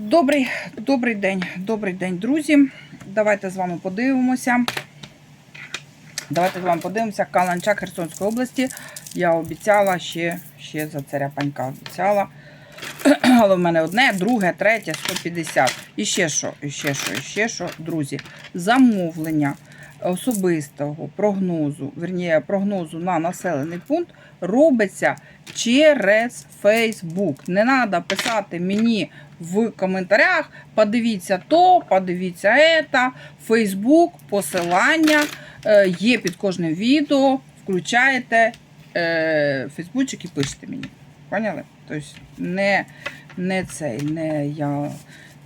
Добрий, добрий день, добрий день, друзі. Давайте з вами подивимося. Давайте з вами подивимося. Каланчак Херсонської області. Я обіцяла ще, ще за царя панька обіцяла. Але в мене одне, друге, третє, 150. І ще що, і ще що, і ще що, друзі. Замовлення особистого прогнозу, верніше, прогнозу на населений пункт робиться через Facebook. Не треба писати мені в коментарях. Подивіться то, подивіться ета. Facebook, посилання е, є під кожним відео. Включаєте е, Фейсбучик і пишете мені. Поняли? Тобто не, не цей, не я.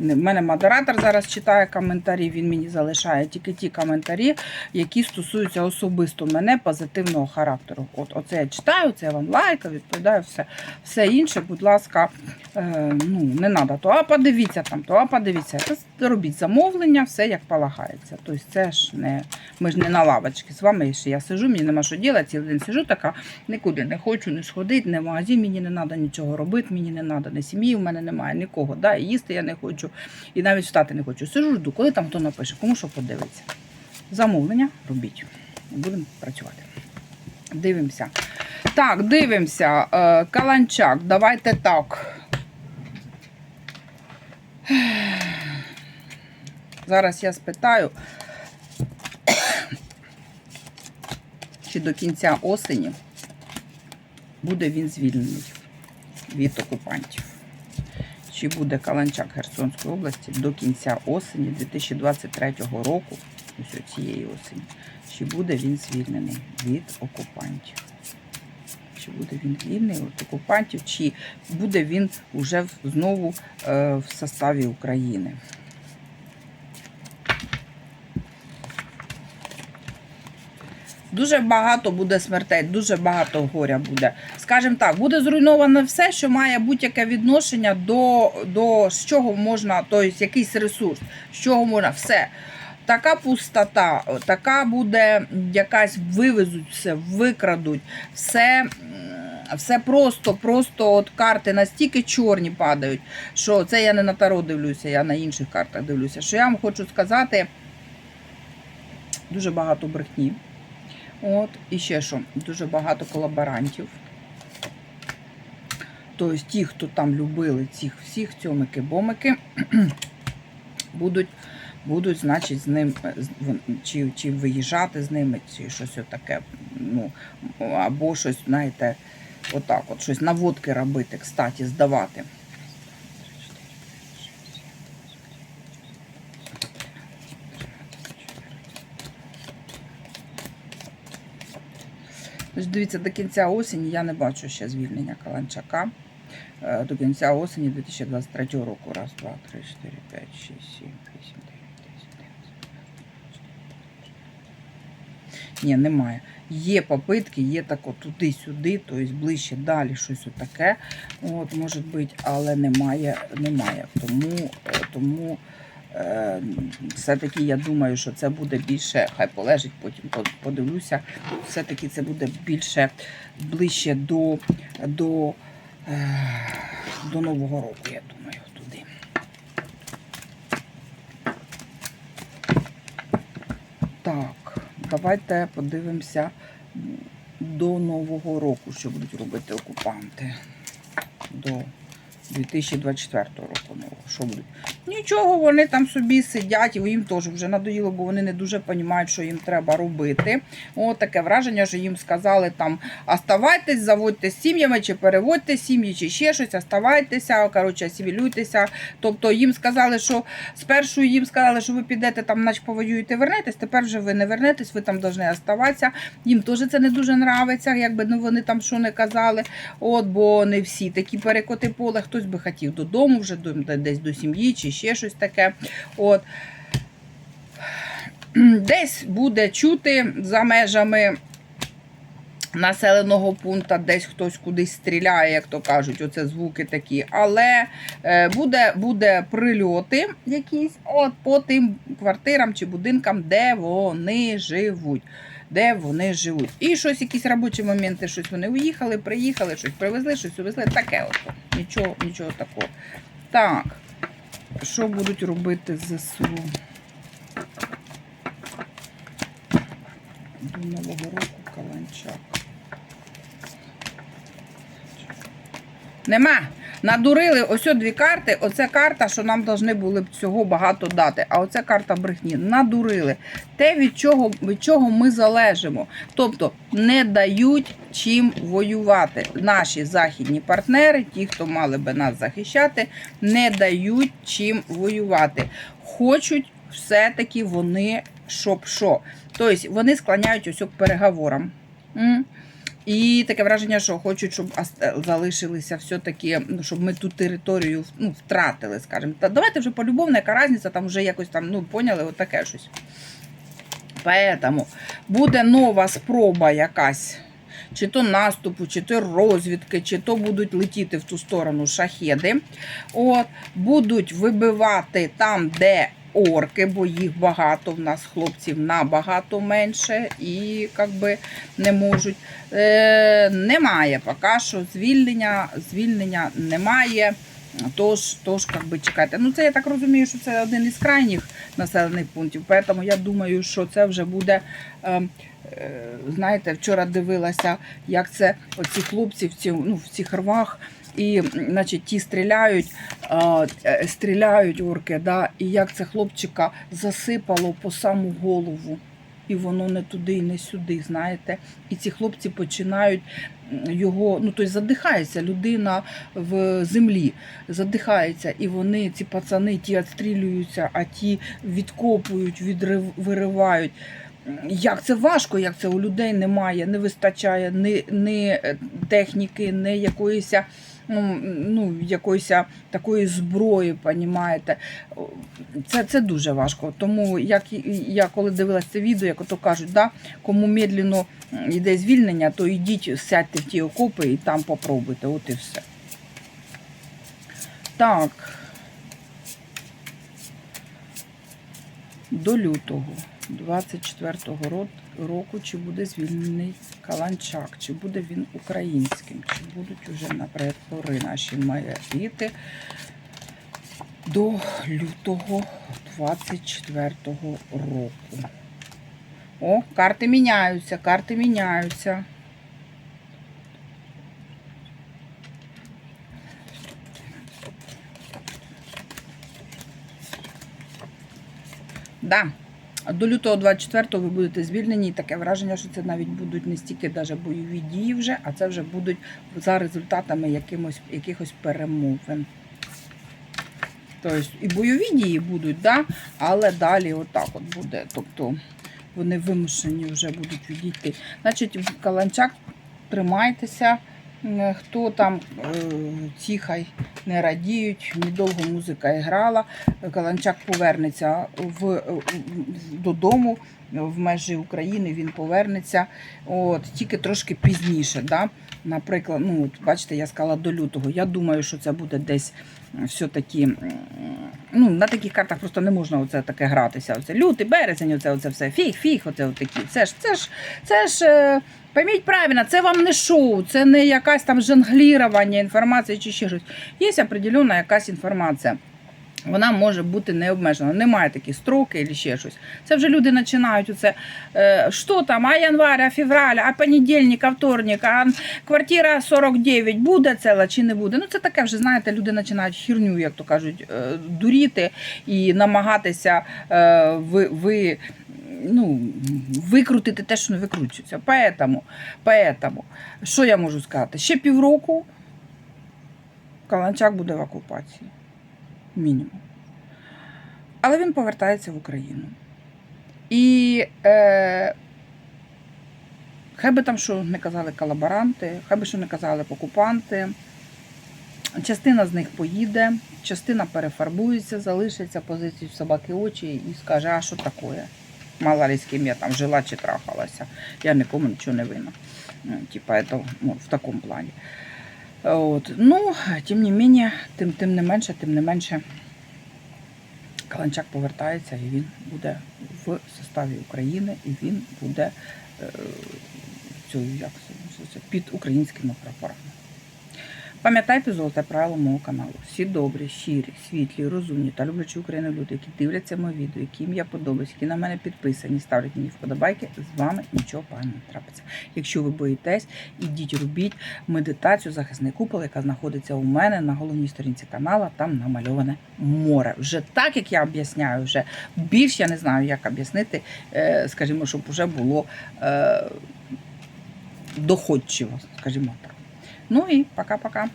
У мене модератор зараз читає коментарі, він мені залишає тільки ті коментарі, які стосуються особисто мене позитивного характеру. От Оце я читаю, це я вам лайкаю, відповідаю, все все інше, будь ласка, е, ну, не треба. То а подивіться там, то а подивіться. Це робіть замовлення, все як полагається. Тобто це ж не, ми ж не на лавочці з вами, ще я сижу, мені нема що робити, цілий день сижу така, нікуди не хочу, не сходити, не в магазин, мені не треба нічого робити, мені не треба, ні сім'ї в мене немає, нікого. Да? І їсти я не хочу. І навіть встати не хочу. Сижу, жду, коли там хто напише, кому що подивиться. Замовлення робіть. Будемо працювати. Дивимося. Так, дивимося. Е, Каланчак, давайте так. Зараз я спитаю, чи до кінця осені буде він звільнений від окупантів чи буде Каланчак Херсонської області до кінця осені 2023 року, ось цієї осені, чи буде він звільнений від окупантів? Чи буде він вільний від окупантів, чи буде він вже знову е, в составі України? Дуже багато буде смертей, дуже багато горя буде. Скажімо так, буде зруйновано все, що має будь-яке відношення до, до з чого можна, тобто якийсь ресурс, з чого можна все. Така пустота, така буде якась вивезуть все, викрадуть, все. Все просто, просто от карти настільки чорні падають, що це я не на таро дивлюся, я на інших картах дивлюся. Що я вам хочу сказати, дуже багато брехні. От, і ще що, дуже багато колаборантів. Тобто ті, хто там любили цих всіх цьомики-бомики, будуть, будуть, значить, з ним чи, чи виїжджати з ними, чи щось таке, ну, або щось, знаєте, отак, от щось наводки робити, кстати, здавати. Тож дивіться, до кінця осені я не бачу ще звільнення Каланчака. Е, До кінця осені 2023 року. Раз, два, три, чотири, п'ять, шість, сім, вісім, дев'ять, десять, одинадцять. Ні, немає. Є попитки, є так от туди-сюди, тобто ближче далі щось отаке. От, може бути, але немає. немає. Тому, е, тому все-таки я думаю, що це буде більше, хай полежить, потім подивлюся. Все-таки це буде більше ближче до, до, е, до Нового року, я думаю, туди. Так, давайте подивимося до Нового року, що будуть робити окупанти. До 2024 року. Що будуть? Нічого, вони там собі сидять, і їм теж вже надоїло, бо вони не дуже розуміють, що їм треба робити. От таке враження, що їм сказали там оставайтесь, заводьте з сім'ями, чи переводьте сім'ї, чи ще щось, оставайтеся, коротше, асимілюйтеся. Тобто їм сказали, що спершу їм сказали, що ви підете там, наче повоюєте, вернетесь. Тепер вже ви не вернетесь, ви там повинні оставатися. Їм теж це не дуже нравиться, якби ну вони там що не казали. От, бо не всі такі перекоти поле. Хтось би хотів додому, вже десь до сім'ї чи ще щось таке. От. Десь буде чути за межами населеного пункту, десь хтось кудись стріляє, як то кажуть, оце звуки такі. Але е, буде, буде прильоти якісь от по тим квартирам чи будинкам, де вони живуть. Де вони живуть. І щось, якісь робочі моменти, щось вони уїхали, приїхали, щось привезли, щось увезли. Таке от. Нічого, нічого такого. Так. що будуть робити ЗСУ? До Нового року Каланчак. Нема. Надурили ось дві карти. Оце карта, що нам повинні були б цього багато дати. А оце карта брехні. Надурили. Те, від чого, від чого ми залежимо. Тобто не дають чим воювати. Наші західні партнери, ті, хто мали би нас захищати, не дають чим воювати. Хочуть все-таки вони щоб що. Тобто вони склоняють ось к переговорам. І таке враження, що хочуть, щоб залишилися все-таки, ну, щоб ми ту територію ну, втратили, скажімо. Та давайте вже полюбовно, яка різниця, там вже якось там, ну, поняли, от таке щось. Поэтому буде нова спроба якась. Чи то наступу, чи то розвідки, чи то будуть летіти в ту сторону шахеди. От, будуть вибивати там, де орки, бо їх багато, в нас хлопців набагато менше і як би не можуть. Е, немає поки що звільнення, звільнення немає. Тож, тож як би чекайте. Ну, це я так розумію, що це один із крайніх населених пунктів. Тому я думаю, що це вже буде. Е, е, знаєте, вчора дивилася, як це оці хлопці в, ці, ну, в цих рвах. І, значить, ті стріляють, е, стріляють орки, да, і як це хлопчика засипало по саму голову. І воно не туди, і не сюди, знаєте. І ці хлопці починають його, ну тобто задихається людина в землі, задихається, і вони, ці пацани, ті відстрілюються, а ті відкопують, відрив, виривають. Як це важко, як це у людей немає, не вистачає ні, ні е, техніки, ні якоїсь, ну, ну, якоїсь такої зброї, понімаєте. Це, це дуже важко. Тому як я коли дивилася це відео, як ото кажуть, да, кому медленно йде звільнення, то йдіть, сядьте в ті окопи і там попробуйте. От і все. Так. До лютого 24-го року чи буде звільнений Каланчак, чи буде він українським, чи будуть уже на прапори наші моряки до лютого 24-го року. О, карти міняються, карти міняються. Да. До лютого 24-го ви будете звільнені, і таке враження, що це навіть будуть не стільки даже бойові дії вже, а це вже будуть за результатами якимось, якихось перемовин. Тобто і бойові дії будуть, да? але далі отак от буде. Тобто вони вимушені вже будуть відійти. Значить, Каланчак тримайтеся. Е, Хто там е, не радіють, недовго музика грала. Каланчак повернеться в, в- додому в межі України. Він повернеться. От тільки трошки пізніше. Да? Наприклад, ну от бачите, я сказала до лютого. Я думаю, що це буде десь все-таки. Ну, на таких картах просто не можна оце таке гратися. Оце лютий, березень, оце, оце все. Фіг, фіг, оце такі. Це ж, це ж, це ж. е, Пойміть правильно, це вам не шоу, це не якась там жонглірування інформації чи ще щось. Є определенна якась інформація. Вона може бути не обмежена. Немає такі строки чи ще щось. Це вже люди починають оце. Е, що там, а январь, а февраль, а понедільник, а вторник, а квартира 49 буде ціла чи не буде. Ну це таке вже, знаєте, люди починають херню, як то кажуть, е, дуріти і намагатися е, ви, ви, ну, викрутити те, що не викручується. Поэтому, поэтому, що я можу сказати? Ще півроку Каланчак буде в окупації. Мінімум. Але він повертається в Україну. І е, хай би там що не казали колаборанти, хай би що не казали окупанти. Частина з них поїде, частина перефарбується, залишиться позиції в собаки очі і скаже, а що таке? Мало ли з ким я там жила чи трахалася. Я нікому нічого не винна. Ну, Типа, ну, в такому плані. От. Ну, тим не менше, тим, тим не менше, тим не менше, Каланчак повертається і він буде в составі України, і він буде е, цю, як під українськими прапорами. Пам'ятайте золоте правило мого каналу. Всі добрі, щирі, світлі, розумні та люблячі Україну люди, які дивляться моє відео, яким я подобаюсь, які на мене підписані, ставлять мені вподобайки, з вами нічого поганого не трапиться. Якщо ви боїтесь, ідіть робіть медитацію захисний купол, яка знаходиться у мене на головній сторінці канала, там намальоване море. Вже так, як я об'ясняю, вже більш я не знаю, як об'яснити, е, скажімо, щоб вже було е, доходчиво, скажімо так. Ну и пока-пока.